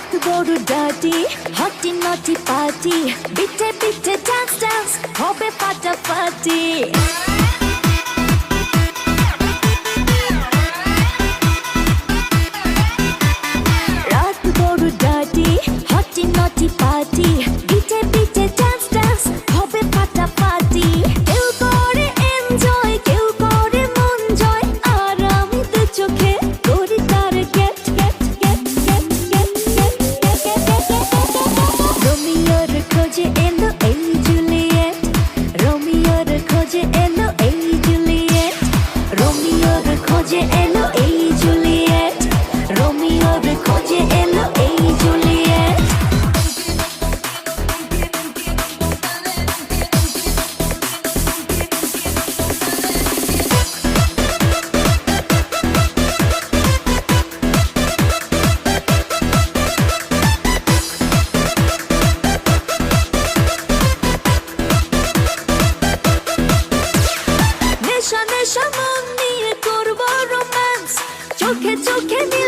Let the go dirty, hotty naughty party. Bitte, bitte, dance, dance, hoppe, patta, party. চোখে চোখে মিল